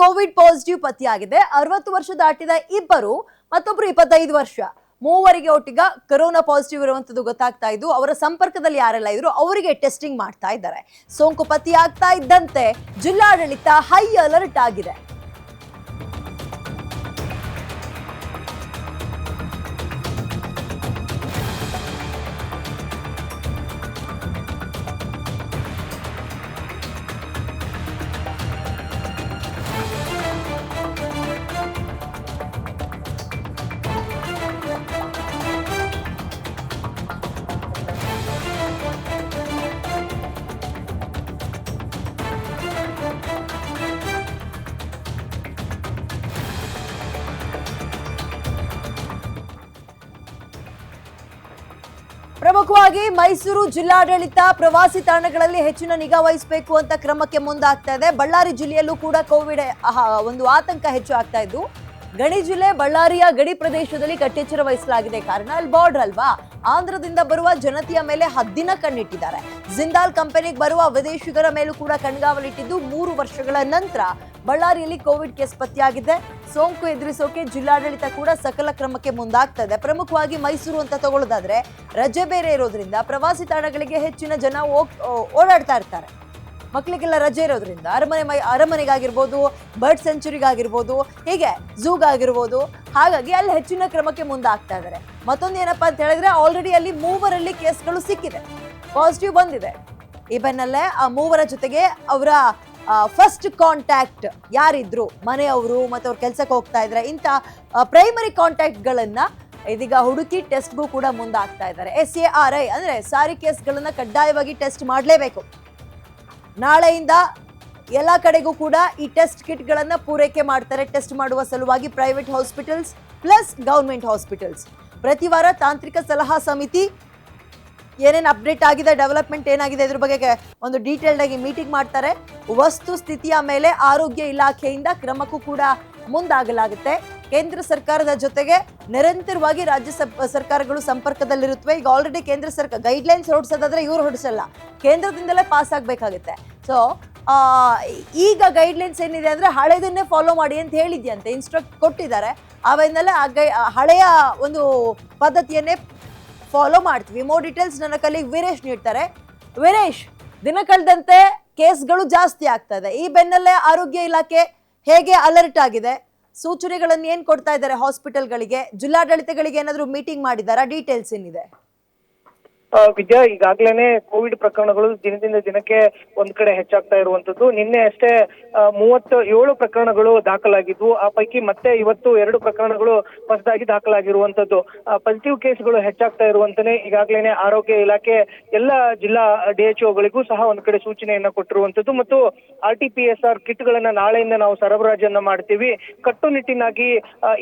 Covid positive ಪತ್ತೆಯಾಗಿದೆ. ಅರವತ್ತು ವರ್ಷ ದಾಟಿದ ಇಬ್ಬರು, ಮತ್ತೊಬ್ರು ಇಪ್ಪತ್ತೈದು ವರ್ಷ. ಮೂವರಿಗೆ ಒಟ್ಟಿಗ ಕೊರೋನಾ ಪಾಸಿಟಿವ್ ಇರುವಂತದ್ದು ಗೊತ್ತಾಗ್ತಾ ಇದ್ದು, ಅವರ ಸಂಪರ್ಕದಲ್ಲಿ ಯಾರೆಲ್ಲ ಇದ್ರು ಅವರಿಗೆ ಟೆಸ್ಟಿಂಗ್ ಮಾಡ್ತಾ ಇದ್ದಾರೆ. ಸೋಂಕು ಪತ್ತೆಯಾಗ್ತಾ ಇದ್ದಂತೆ ಜಿಲ್ಲಾಡಳಿತ ಹೈ ಅಲರ್ಟ್ ಆಗಿದೆ. ಪ್ರಮುಖವಾಗಿ ಮೈಸೂರು ಜಿಲ್ಲಾಡಳಿತ ಪ್ರವಾಸಿ ತಾಣಗಳಲ್ಲಿ ಹೆಚ್ಚಿನ ನಿಗಾ ವಹಿಸಬೇಕು ಅಂತ ಕ್ರಮಕ್ಕೆ ಮುಂದಾಗ್ತಾ ಇದೆ ಬಳ್ಳಾರಿ ಜಿಲ್ಲೆಯಲ್ಲೂ ಕೂಡ ಕೋವಿಡ್ ಒಂದು ಆತಂಕ ಹೆಚ್ಚು ಆಗ್ತಾ ಇದ್ದು, ಗಣಿ ಜಿಲ್ಲೆ ಬಳ್ಳಾರಿಯ ಗಡಿ ಪ್ರದೇಶದಲ್ಲಿ ಕಟ್ಟೆಚ್ಚರ ವಹಿಸಲಾಗಿದೆ. ಕಾರಣ ಅಲ್ಲಿ ಬಾರ್ಡರ್ ಅಲ್ವಾ? ಆಂಧ್ರದಿಂದ ಬರುವ ಜನತೆಯ ಮೇಲೆ ಹದ್ದಿನ ಕಣ್ಣಿಟ್ಟಿದ್ದಾರೆ. ಜಿಂದಾಲ್ ಕಂಪನಿಗೆ ಬರುವ ವಿದೇಶಿಗರ ಮೇಲೂ ಕೂಡ ಕಣ್ಗಾವಲಿಟ್ಟಿದ್ದು ಮೂರು ವರ್ಷಗಳ ನಂತರ ಬಳ್ಳಾರಿಯಲ್ಲಿ ಕೋವಿಡ್ ಕೇಸ್ ಪತ್ತೆಯಾಗಿದೆ. ಸೋಂಕು ಎದುರಿಸೋಕೆ ಜಿಲ್ಲಾಡಳಿತ ಕೂಡ ಸಕಲ ಕ್ರಮಕ್ಕೆ ಮುಂದಾಗ್ತಾ ಇದೆ. ಪ್ರಮುಖವಾಗಿ ಮೈಸೂರು ಅಂತ ತಗೊಳ್ಳೋದಾದ್ರೆ ರಜೆ ಬೇರೆ ಇರೋದ್ರಿಂದ ಪ್ರವಾಸಿ ತಾಣಗಳಿಗೆ ಹೆಚ್ಚಿನ ಜನ ಓಡಾಡ್ತಾ ಇರ್ತಾರೆ. ಮಕ್ಕಳಿಗೆಲ್ಲ ರಜೆ ಇರೋದ್ರಿಂದ ಅರಮನೆ ಮೈ, ಅರಮನೆಗಾಗಿರ್ಬೋದು, ಬರ್ಡ್ ಸೆಂಚುರಿಗಾಗಿರ್ಬೋದು, ಹೀಗೆ ಝೂಗಾಗಿರ್ಬೋದು, ಹಾಗಾಗಿ ಅಲ್ಲಿ ಹೆಚ್ಚಿನ ಕ್ರಮಕ್ಕೆ ಮುಂದಾಗ್ತಾ ಇದ್ದಾರೆ ಮತ್ತೊಂದು ಏನಪ್ಪ ಅಂತ ಹೇಳಿದ್ರೆ ಆಲ್ರೆಡಿ ಅಲ್ಲಿ ಮೂವರಲ್ಲಿ ಕೇಸ್ಗಳು ಸಿಕ್ಕಿದೆ. ಪಾಸಿಟಿವ್ ಬಂದಿದೆ. ಈ ಬೆನ್ನಲ್ಲೇ ಆ ಮೂವರ ಜೊತೆಗೆ ಅವರ ಫಸ್ಟ್ ಕಾಂಟ್ಯಾಕ್ಟ್ ಯಾರಿದ್ರು, ಮನೆಯವರು ಮತ್ತು ಅವ್ರ ಕೆಲಸಕ್ಕೆ ಹೋಗ್ತಾ ಇದ್ರೆ ಇಂಥ ಪ್ರೈಮರಿ ಕಾಂಟ್ಯಾಕ್ಟ್ಗಳನ್ನ ಇದೀಗ ಹುಡುಕಿ ಟೆಸ್ಟ್ಗೂ ಕೂಡ ಮುಂದಾಗ್ತಾ ಇದ್ದಾರೆ. ಎಸ್ ಎ ಆರ್ ಐ ಅಂದ್ರೆ ಸಾರಿ ಕೇಸ್ಗಳನ್ನ ಕಡ್ಡಾಯವಾಗಿ ಟೆಸ್ಟ್ ಮಾಡಲೇಬೇಕು. ನಾಳೆಯಿಂದ ಎಲ್ಲ ಕಡೆಗೂ ಕೂಡ ಈ ಟೆಸ್ಟ್ ಕಿಟ್ಗಳನ್ನು ಪೂರೈಕೆ ಮಾಡ್ತಾರೆ ಟೆಸ್ಟ್ ಮಾಡುವ ಸಲುವಾಗಿ private hospitals plus government hospitals ಪ್ರತಿ ವಾರ ತಾಂತ್ರಿಕ ಸಲಹಾ ಸಮಿತಿ ಏನೇನು ಅಪ್ಡೇಟ್ ಆಗಿದೆ ಡೆವಲಪ್ಮೆಂಟ್ ಏನಾಗಿದೆ ಇದ್ರ ಬಗ್ಗೆ ಒಂದು ಡೀಟೇಲ್ಡ್ ಆಗಿ ಮೀಟಿಂಗ್ ಮಾಡ್ತಾರೆ. ವಸ್ತು ಸ್ಥಿತಿಯ ಮೇಲೆ ಆರೋಗ್ಯ ಇಲಾಖೆಯಿಂದ ಕ್ರಮಕ್ಕೂ ಕೂಡ ಮುಂದಾಗಲಾಗುತ್ತೆ. ಕೇಂದ್ರ ಸರ್ಕಾರದ ಜೊತೆಗೆ ನಿರಂತರವಾಗಿ ರಾಜ್ಯ ಸರ್ಕಾರಗಳು ಸಂಪರ್ಕದಲ್ಲಿರುತ್ತವೆ. ಈಗ ಆಲ್ರೆಡಿ ಕೇಂದ್ರ ಸರ್ಕಾರ ಗೈಡ್ಲೈನ್ಸ್ ಹೊರಡಿಸೋದಾದ್ರೆ ಇವ್ರು ಹೊರಡಿಸಲ್ಲ. ಕೇಂದ್ರದಿಂದಲೇ ಪಾಸ್ ಆಗಬೇಕಾಗುತ್ತೆ. ಸೊ ಈಗ ಗೈಡ್ಲೈನ್ಸ್ ಏನಿದೆ ಅಂದರೆ ಹಳೆದನ್ನೇ ಫಾಲೋ ಮಾಡಿ ಅಂತ ಹೇಳಿದ್ಯಂತೆ. ಇನ್ಸ್ಟ್ರಕ್ಟ್ ಕೊಟ್ಟಿದ್ದಾರೆ. ಅವೆನ್ನೆಲ್ಲ ಆ ಗೈ ಹಳೆಯ ಒಂದು ಪದ್ಧತಿಯನ್ನೇ ಫಾಲೋ ಮಾಡ್ತೀವಿ. ಮೋರ್ ಡೀಟೇಲ್ಸ್ ನನ್ನ ಕಲೀಗ್ ವೀರೇಶ್ ನೀಡ್ತಾರೆ. ವೀರೇಶ್, ದಿನ ಕಳೆದಂತೆ ಕೇಸ್ಗಳು ಜಾಸ್ತಿ ಆಗ್ತಾ ಇದೆ. ಈ ಬೆನ್ನಲ್ಲೇ ಆರೋಗ್ಯ ಇಲಾಖೆ ಹೇಗೆ ಅಲರ್ಟ್ ಆಗಿದೆ? ಸೂಚನೆಗಳನ್ನು ಏನ್ ಕೊಡ್ತಾ ಇದ್ದಾರೆ ಹಾಸ್ಪಿಟಲ್ಗಳಿಗೆ ಜಿಲ್ಲಾಡಳಿತಗಳಿಗೆ ಏನಾದರೂ ಮೀಟಿಂಗ್ ಮಾಡಿದಾರಾ ಡೀಟೇಲ್ಸ್ ಏನಿದೆ? ವಿದ್ಯಾ, ಈಗಾಗ್ಲೇನೆ ಕೋವಿಡ್ ಪ್ರಕರಣಗಳು ದಿನದಿಂದ ದಿನಕ್ಕೆ ಒಂದ್ ಕಡೆ ಹೆಚ್ಚಾಗ್ತಾ ಇರುವಂತದ್ದು ನಿನ್ನೆ ಅಷ್ಟೇ ಮೂವತ್ತ ಏಳು ಪ್ರಕರಣಗಳು ದಾಖಲಾಗಿದ್ವು. ಆ ಪೈಕಿ ಮತ್ತೆ ಇವತ್ತು ಎರಡು ಪ್ರಕರಣಗಳು ಹೊಸದಾಗಿ ದಾಖಲಾಗಿರುವಂತದ್ದು ಪಾಸಿಟಿವ್ ಕೇಸ್ಗಳು ಹೆಚ್ಚಾಗ್ತಾ ಇರುವಂತನೇ ಈಗಾಗ್ಲೇನೆ ಆರೋಗ್ಯ ಇಲಾಖೆ ಎಲ್ಲ ಜಿಲ್ಲಾ ಡಿಎಚ್ಒಗಳಿಗೂ ಸಹ ಒಂದ್ ಕಡೆ ಸೂಚನೆಯನ್ನ ಕೊಟ್ಟಿರುವಂತದ್ದು ಮತ್ತು R T P S R kit ಗಳನ್ನ ನಾಳೆಯಿಂದ ನಾವು ಸರಬರಾಜನ್ನ ಮಾಡ್ತೀವಿ. ಕಟ್ಟುನಿಟ್ಟಿನಾಗಿ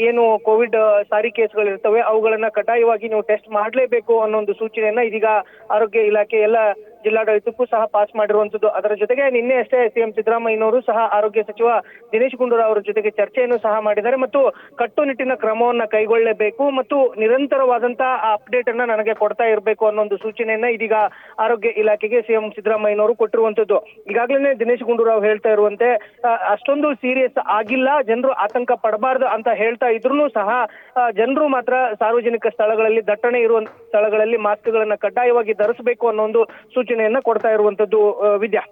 ಏನು ಕೋವಿಡ್ ಸಾರಿ ಕೇಸ್ಗಳು ಇರ್ತವೆ ಅವುಗಳನ್ನ ಕಡ್ಡಾಯವಾಗಿ ನೀವು ಟೆಸ್ಟ್ ಮಾಡಲೇಬೇಕು ಅನ್ನೋ ಒಂದು ಸೂಚನೆಯನ್ನ ಇದೀಗ ಆರೋಗ್ಯ ಇಲಾಖೆ ಎಲ್ಲ ಜಿಲ್ಲಾಡಳಿತಕ್ಕೂ ಸಹ ಪಾಸ್ ಮಾಡಿರುವಂತದ್ದು. ಅದರ ಜೊತೆಗೆ ನಿನ್ನೆ ಅಷ್ಟೇ ಸಿಎಂ ಸಿದ್ದರಾಮಯ್ಯನವರು ಸಹ ಆರೋಗ್ಯ ಸಚಿವ ದಿನೇಶ್ ಗುಂಡೂರಾವ್ ಅವರ ಜೊತೆಗೆ ಚರ್ಚೆಯನ್ನು ಸಹ ಮಾಡಿದ್ದಾರೆ. ಮತ್ತು ಕಟ್ಟುನಿಟ್ಟಿನ ಕ್ರಮವನ್ನ ಕೈಗೊಳ್ಳಬೇಕು ಮತ್ತು ನಿರಂತರವಾದಂತಹ ಅಪ್ಡೇಟ್ ಅನ್ನ ನನಗೆ ಕೊಡ್ತಾ ಇರಬೇಕು ಅನ್ನೋ ಒಂದು ಸೂಚನೆಯನ್ನ ಇದೀಗ ಆರೋಗ್ಯ ಇಲಾಖೆಗೆ ಸಿಎಂ ಸಿದ್ದರಾಮಯ್ಯನವರು ಕೊಟ್ಟಿರುವಂತದ್ದು. ಈಗಾಗಲೇ ದಿನೇಶ್ ಗುಂಡೂರಾವ್ ಹೇಳ್ತಾ ಇರುವಂತೆ ಅಷ್ಟೊಂದು ಸೀರಿಯಸ್ ಆಗಿಲ್ಲ, ಜನರು ಆತಂಕ ಪಡಬಾರದು ಅಂತ ಹೇಳ್ತಾ ಇದ್ರು ಸಹ ಜನರು ಮಾತ್ರ ಸಾರ್ವಜನಿಕ ಸ್ಥಳಗಳಲ್ಲಿ ದಟ್ಟಣೆ ಇರುವ ಸ್ಥಳಗಳಲ್ಲಿ ಮಾಸ್ಕ್ಗಳನ್ನ ಕಡ್ಡಾಯವಾಗಿ ಧರಿಸಬೇಕು ಅನ್ನೋ ಒಂದು ಸೂಚನೆಯನ್ನ ಕೊಡ್ತಾ ಇರುವಂತದ್ದು ವಿದ್ಯಾ.